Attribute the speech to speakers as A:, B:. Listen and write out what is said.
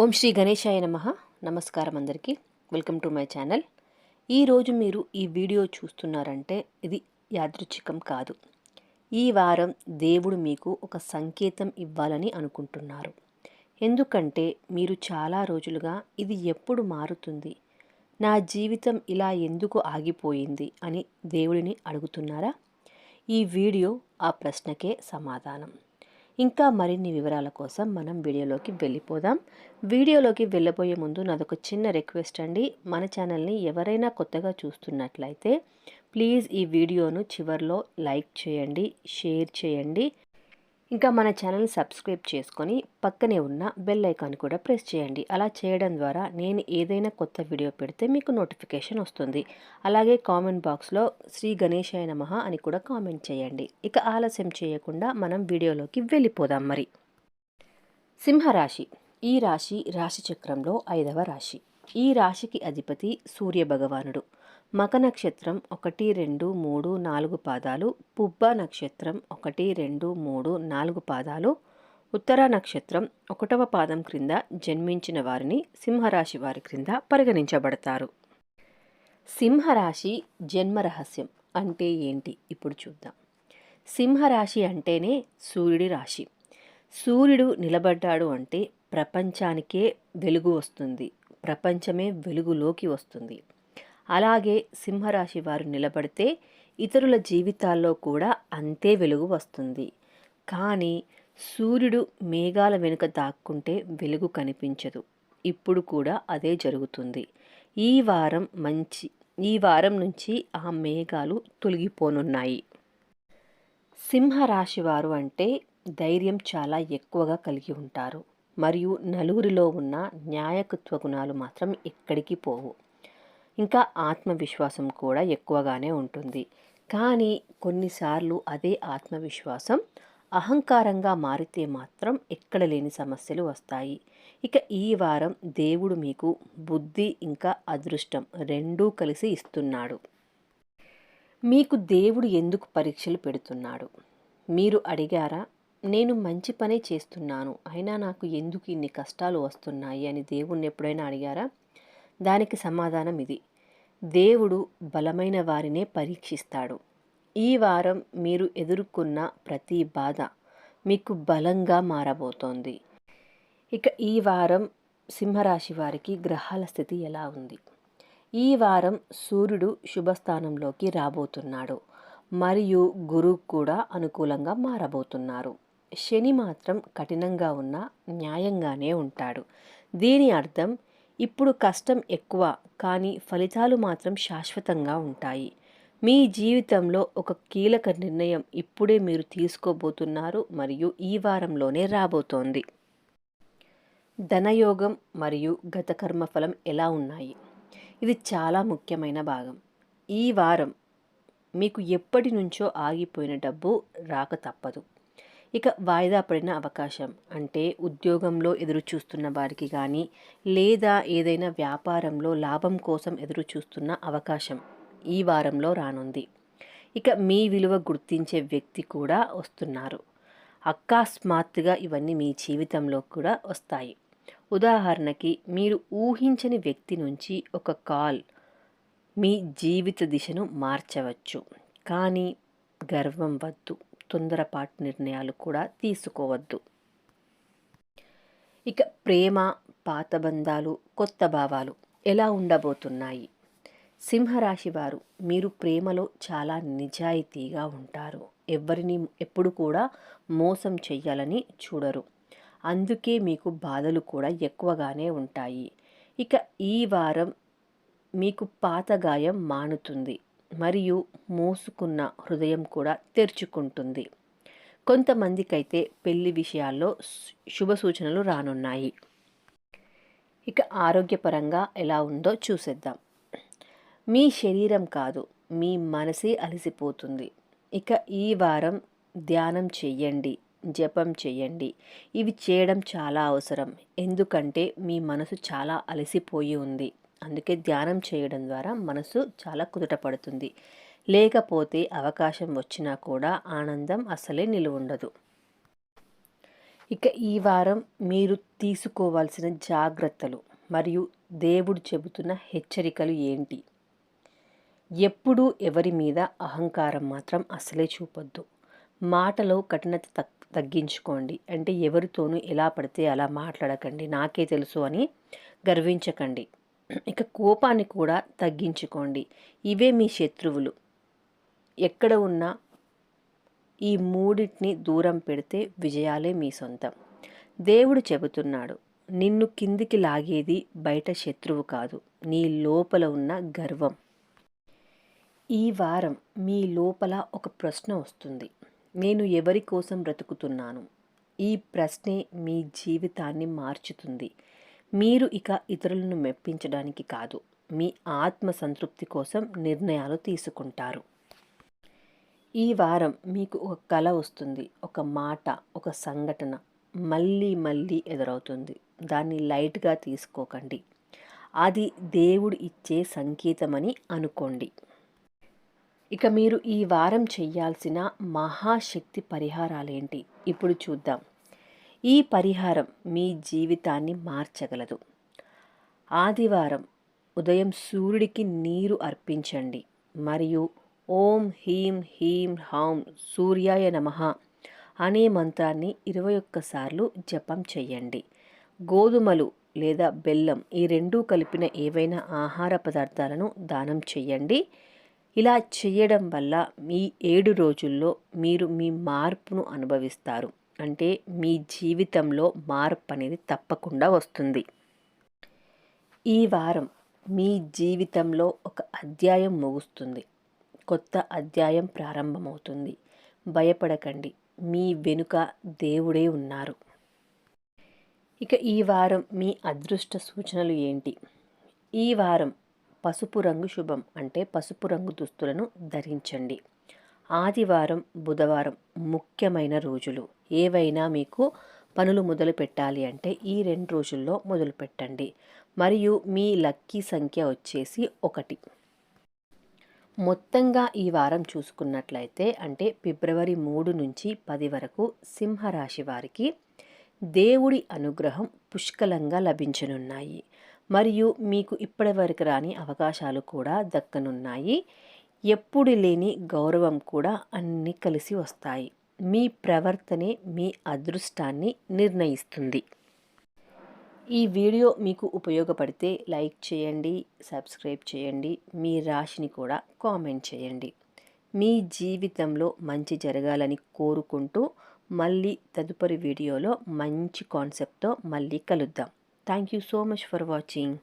A: ఓం శ్రీ గణేశాయ నమ. నమస్కారం అందరికీ. Welcome to my channel. ఈరోజు మీరు ఈ వీడియో చూస్తున్నారంటే ఇది యాదృచ్ఛికం కాదు. ఈ వారం దేవుడు మీకు ఒక సంకేతం ఇవ్వాలని అనుకుంటున్నారు. ఎందుకంటే మీరు చాలా రోజులుగా ఇది ఎప్పుడు మారుతుంది? నా జీవితం ఇలా ఎందుకు ఆగిపోయింది అని దేవుడిని అడుగుతున్నారా? ఈ వీడియో ఆ ప్రశ్నకే సమాధానం. ఇంకా మరిన్ని వివరాల కోసం మనం వీడియోలోకి వెళ్ళిపోదాం. వీడియోలోకి వెళ్ళబోయే ముందు నాదొక చిన్న రిక్వెస్ట్ అండి. మన ఛానల్ని ఎవరైనా కొత్తగా చూస్తున్నట్లయితే ప్లీజ్ ఈ వీడియోను చివరిలో లైక్ చేయండి షేర్ చేయండి. ఇంకా మన ఛానల్ సబ్స్క్రైబ్ చేసుకొని పక్కనే ఉన్న బెల్ ఐకాన్ కూడా ప్రెస్ చేయండి. అలా చేయడం ద్వారా నేను ఏదైనా కొత్త వీడియో పెడితే మీకు నోటిఫికేషన్ వస్తుంది. అలాగే కామెంట్ బాక్స్లో శ్రీ గణేశాయ నమ అని కూడా కామెంట్ చేయండి. ఇక ఆలస్యం చేయకుండా మనం వీడియోలోకి వెళ్ళిపోదాం మరి. సింహరాశి. ఈ రాశి రాశి చక్రంలో ఐదవ రాశి. ఈ రాశికి అధిపతి సూర్య భగవానుడు మక నక్షత్రం ఒకటి రెండు మూడు నాలుగు పాదాలు పుబ్బ నక్షత్రం ఒకటి రెండు మూడు నాలుగు పాదాలు ఉత్తర నక్షత్రం ఒకటవ పాదం క్రింద జన్మించిన వారిని సింహరాశి వారి క్రింద పరిగణించబడతారు. సింహరాశి జన్మ రహస్యం అంటే ఏంటి? ఇప్పుడు చూద్దాం. సింహరాశి అంటేనే సూర్యుడి రాశి. సూర్యుడు నిలబడ్డాడు అంటే ప్రపంచానికే వెలుగు వస్తుంది. ప్రపంచమే వెలుగులోకి వస్తుంది. అలాగే సింహరాశి వారు నిలబడితే ఇతరుల జీవితాల్లో కూడా అంతే వెలుగు వస్తుంది. కానీ సూర్యుడు మేఘాల వెనుక దాక్కుంటే వెలుగు కనిపించదు. ఇప్పుడు కూడా అదే జరుగుతుంది. ఈ వారం మంచి ఈ వారం నుంచి ఆ మేఘాలు తొలగిపోనున్నాయి. సింహరాశి వారు అంటే ధైర్యం చాలా ఎక్కువగా కలిగి ఉంటారు. మరియు నలుగురిలో ఉన్న న్యాయకత్వ గుణాలు మాత్రం ఎక్కడికి పోవు. ఇంకా ఆత్మవిశ్వాసం కూడా ఎక్కువగానే ఉంటుంది. కానీ కొన్నిసార్లు అదే ఆత్మవిశ్వాసం అహంకారంగా మారితే మాత్రం ఎక్కడ లేని సమస్యలు వస్తాయి. ఇక ఈ వారం దేవుడు మీకు బుద్ధి ఇంకా అదృష్టం రెండూ కలిసి ఇస్తున్నాడు. మీకు దేవుడు ఎందుకు పరీక్షలు పెడుతున్నాడు? మీరు అడిగారా? నేను మంచి పనే చేస్తున్నాను. అయినా నాకు ఎందుకు ఇన్ని కష్టాలు వస్తున్నాయి అని దేవుణ్ణి ఎప్పుడైనా అడిగారా? దానికి సమాధానం ఇది. దేవుడు బలమైన వారినే పరీక్షిస్తాడు. ఈ వారం మీరు ఎదుర్కొన్న ప్రతి బాధ మీకు బలంగా మారబోతోంది. ఇక ఈ వారం సింహరాశి వారికి గ్రహాల స్థితి ఎలా ఉంది? ఈ వారం సూర్యుడు శుభస్థానంలోకి రాబోతున్నాడు. మరియు గురువు కూడా అనుకూలంగా మారబోతున్నారు. శని మాత్రం కఠినంగా ఉన్న న్యాయంగానే ఉంటాడు. దీని అర్థం ఇప్పుడు కష్టం ఎక్కువ కానీ ఫలితాలు మాత్రం శాశ్వతంగా ఉంటాయి. మీ జీవితంలో ఒక కీలక నిర్ణయం ఇప్పుడే మీరు తీసుకోబోతున్నారు మరియు ఈ వారంలోనే రాబోతోంది. ధనయోగం మరియు గత కర్మఫలం ఎలా ఉన్నాయి? ఇది చాలా ముఖ్యమైన భాగం. ఈ వారం మీకు ఎప్పటి నుంచో ఆగిపోయిన డబ్బు రాక తప్పదు. ఇక వాయిదా పడిన అవకాశం అంటే ఉద్యోగంలో ఎదురు చూస్తున్న వారికి కానీ లేదా ఏదైనా వ్యాపారంలో లాభం కోసం ఎదురు చూస్తున్న అవకాశం ఈ వారంలో రానుంది. ఇక మీ విలువ గుర్తించే వ్యక్తి కూడా వస్తున్నారు. అకస్మాత్తుగా ఇవన్నీ మీ జీవితంలో కూడా వస్తాయి. ఉదాహరణకి మీరు ఊహించని వ్యక్తి నుంచి ఒక కాల్ మీ జీవిత దిశను మార్చవచ్చు. కానీ గర్వం వద్దు. తొందరపాటు నిర్ణయాలు కూడా తీసుకోవద్దు. ఇక ప్రేమ పాత బంధాలు కొత్త భావాలు ఎలా ఉండబోతున్నాయి? సింహరాశి వారు మీరు ప్రేమలో చాలా నిజాయితీగా ఉంటారు. ఎవరిని ఎప్పుడు కూడా మోసం చెయ్యాలని చూడరు. అందుకే మీకు బాధలు కూడా ఎక్కువగానే ఉంటాయి. ఇక ఈ వారం మీకు పాత గాయం మానుతుంది. మరియు మోసుకున్న హృదయం కూడా తెరుచుకుంటుంది. కొంతమందికైతే పెళ్ళి విషయాల్లో శుభ సూచనలు రానున్నాయి. ఇక ఆరోగ్యపరంగా ఎలా ఉందో చూసేద్దాం. మీ శరీరం కాదు మీ మనసే అలసిపోతుంది. ఇక ఈ వారం ధ్యానం చెయ్యండి జపం చేయండి ఇవి చేయడం చాలా అవసరం. ఎందుకంటే మీ మనసు చాలా అలసిపోయి ఉంది. అందుకే ధ్యానం చేయడం ద్వారా మనసు చాలా కుదుట పడుతుంది. లేకపోతే అవకాశం వచ్చినా కూడా ఆనందం అసలే నిలువుండదు ఇక ఈ వారం మీరు తీసుకోవాల్సిన జాగ్రత్తలు మరియు దేవుడు చెబుతున్న హెచ్చరికలు ఏంటి? ఎప్పుడూ ఎవరి మీద అహంకారం మాత్రం అసలే చూపొద్దు. మాటలో కఠినత తగ్గించుకోండి. అంటే ఎవరితోనూ ఎలా పడితే అలా మాట్లాడకండి. నాకే తెలుసు అని గర్వించకండి. ఇక కోపాన్ని కూడా తగ్గించుకోండి. ఇవే మీ శత్రువులు. ఎక్కడ ఉన్నా ఈ మూడింటిని దూరం పెడితే విజయాలే మీ సొంతం. దేవుడు చెబుతున్నాడు నిన్ను కిందికి లాగేది బయట శత్రువు కాదు నీ లోపల ఉన్న గర్వం. ఈ వారం మీ లోపల ఒక ప్రశ్న వస్తుంది. నేను ఎవరి కోసం బ్రతుకుతున్నాను? ఈ ప్రశ్నే మీ జీవితాన్ని మార్చుతుంది. మీరు ఇక ఇతరులను మెప్పించడానికి కాదు మీ ఆత్మ సంతృప్తి కోసం నిర్ణయాలు తీసుకుంటారు. ఈ వారం మీకు ఒక కళ వస్తుంది ఒక మాట ఒక సంఘటన మళ్ళీ మళ్ళీ ఎదురవుతుంది. దాన్ని లైట్గా తీసుకోకండి. అది దేవుడు ఇచ్చే సంకేతమని అనుకోండి. ఇక మీరు ఈ వారం చేయాల్సిన మహాశక్తి పరిహారాలేంటి? ఇప్పుడు చూద్దాం. ఈ పరిహారం మీ జీవితాన్ని మార్చగలదు. ఆదివారం ఉదయం సూర్యుడికి నీరు అర్పించండి. మరియు ఓం హీం హీం హాం సూర్యాయ నమ అనే మంత్రాన్ని ఇరవై ఒక్కసార్లు జపం చేయండి. గోధుమలు లేదా బెల్లం ఈ రెండూ కలిపిన ఏవైనా ఆహార పదార్థాలను దానం చేయండి. ఇలా చేయడం వల్ల మీ ఏడు రోజుల్లో మీరు మీ మార్పును అనుభవిస్తారు. అంటే మీ జీవితంలో మార్పు అనేది తప్పకుండా వస్తుంది. ఈ వారం మీ జీవితంలో ఒక అధ్యాయం ముగుస్తుంది. కొత్త అధ్యాయం ప్రారంభమవుతుంది. భయపడకండి. మీ వెనుక దేవుడే ఉన్నారు. ఇక ఈ వారం మీ అదృష్ట సూచనలు ఏంటి? ఈ వారం పసుపు రంగు శుభం అంటే పసుపు రంగు దుస్తులను ధరించండి. ఆదివారం బుధవారం ముఖ్యమైన రోజులు. ఏవైనా మీకు పనులు మొదలు పెట్టాలి అంటే ఈ రెండు రోజుల్లో మొదలు పెట్టండి. మరియు మీ లక్కీ సంఖ్య వచ్చేసి ఒకటి. మొత్తంగా ఈ వారం చూసుకున్నట్లయితే అంటే ఫిబ్రవరి మూడు నుంచి పది వరకు సింహరాశి వారికి దేవుడి అనుగ్రహం పుష్కలంగా లభించనున్నాయి. మరియు మీకు ఇప్పటివరకు రాని అవకాశాలు కూడా దక్కనున్నాయి. ఎప్పుడు లేని గౌరవం కూడా అన్నీ కలిసి వస్తాయి. మీ ప్రవర్తనే మీ అదృష్టాన్ని నిర్ణయిస్తుంది. ఈ వీడియో మీకు ఉపయోగపడితే లైక్ చేయండి సబ్స్క్రైబ్ చేయండి మీ రాశిని కూడా కామెంట్ చేయండి. మీ జీవితంలో మంచి జరగాలని కోరుకుంటూ మళ్ళీ తదుపరి వీడియోలో మంచి కాన్సెప్ట్తో మళ్ళీ కలుద్దాం. Thank you so much for watching